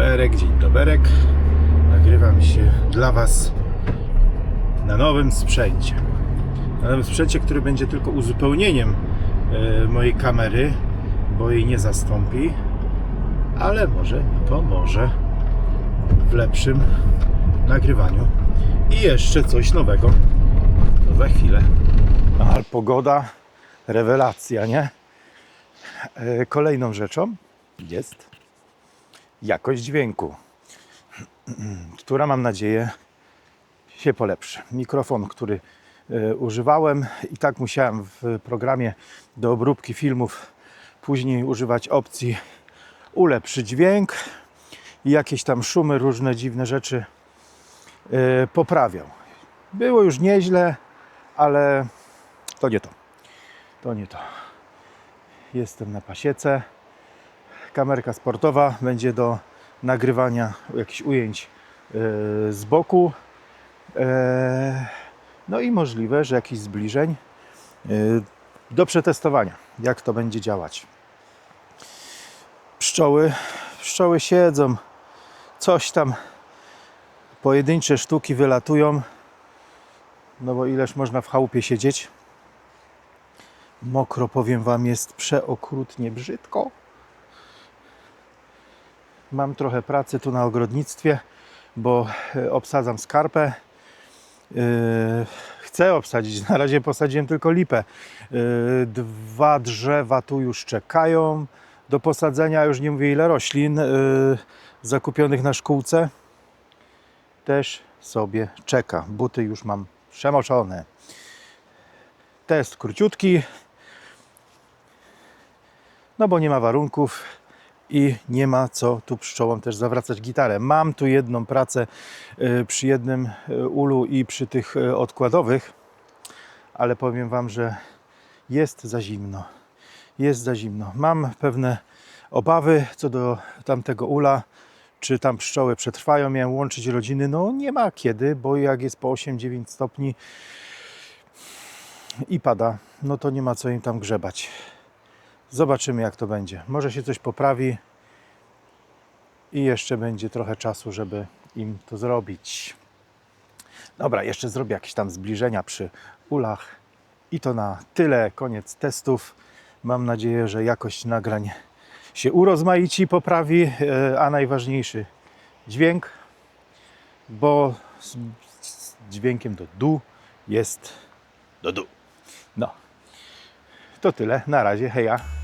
doberek, dzień doberek. Nagrywam się dla Was na nowym sprzęcie. Na nowym sprzęcie, który będzie tylko uzupełnieniem e, mojej kamery, bo jej nie zastąpi, ale może pomoże w lepszym nagrywaniu. I jeszcze coś nowego. To za chwilę. Ale pogoda, rewelacja, nie? E, Kolejną rzeczą jest jakość dźwięku, która mam nadzieję się polepszy. Mikrofon, który e, używałem i tak musiałem w programie do obróbki filmów później używać opcji ulepszy dźwięk i jakieś tam szumy, różne dziwne rzeczy e, poprawiał. Było już nieźle, ale to nie to. To nie to. Jestem na pasiece. Kamerka sportowa będzie do nagrywania jakichś ujęć e, z boku. E, No i możliwe, że jakichś zbliżeń e, do przetestowania, jak to będzie działać. Pszczoły, pszczoły siedzą, coś tam, pojedyncze sztuki wylatują, no bo ileż można w chałupie siedzieć. Mokro, powiem Wam, jest przeokrutnie brzydko. Mam trochę pracy tu na ogrodnictwie, bo e, obsadzam skarpę. Yy, Chcę obsadzić, na razie posadziłem tylko lipę. Yy, Dwa drzewa tu już czekają do posadzenia, już nie mówię ile roślin zakupionych na szkółce. Też sobie czeka. Buty już mam przemoczone. Test króciutki, no bo nie ma warunków i nie ma co tu pszczołom też zawracać gitarę. Mam tu jedną pracę y, przy jednym y, ulu i przy tych y, odkładowych, ale powiem Wam, że jest za zimno. Jest za zimno. Mam pewne obawy co do tamtego ula, czy tam pszczoły przetrwają. Miałem łączyć rodziny. No nie ma kiedy, bo jak jest po 8-9 stopni i pada, no to nie ma co im tam grzebać. Zobaczymy, jak to będzie. Może się coś poprawi i jeszcze będzie trochę czasu, żeby im to zrobić. Dobra, jeszcze zrobię jakieś tam zbliżenia przy ulach. I to na tyle. Koniec testów. Mam nadzieję, że jakość nagrań się urozmaici, poprawi, e, a najważniejszy dźwięk, bo z, z dźwiękiem do du jest do du. No, to tyle. Na razie. Heja.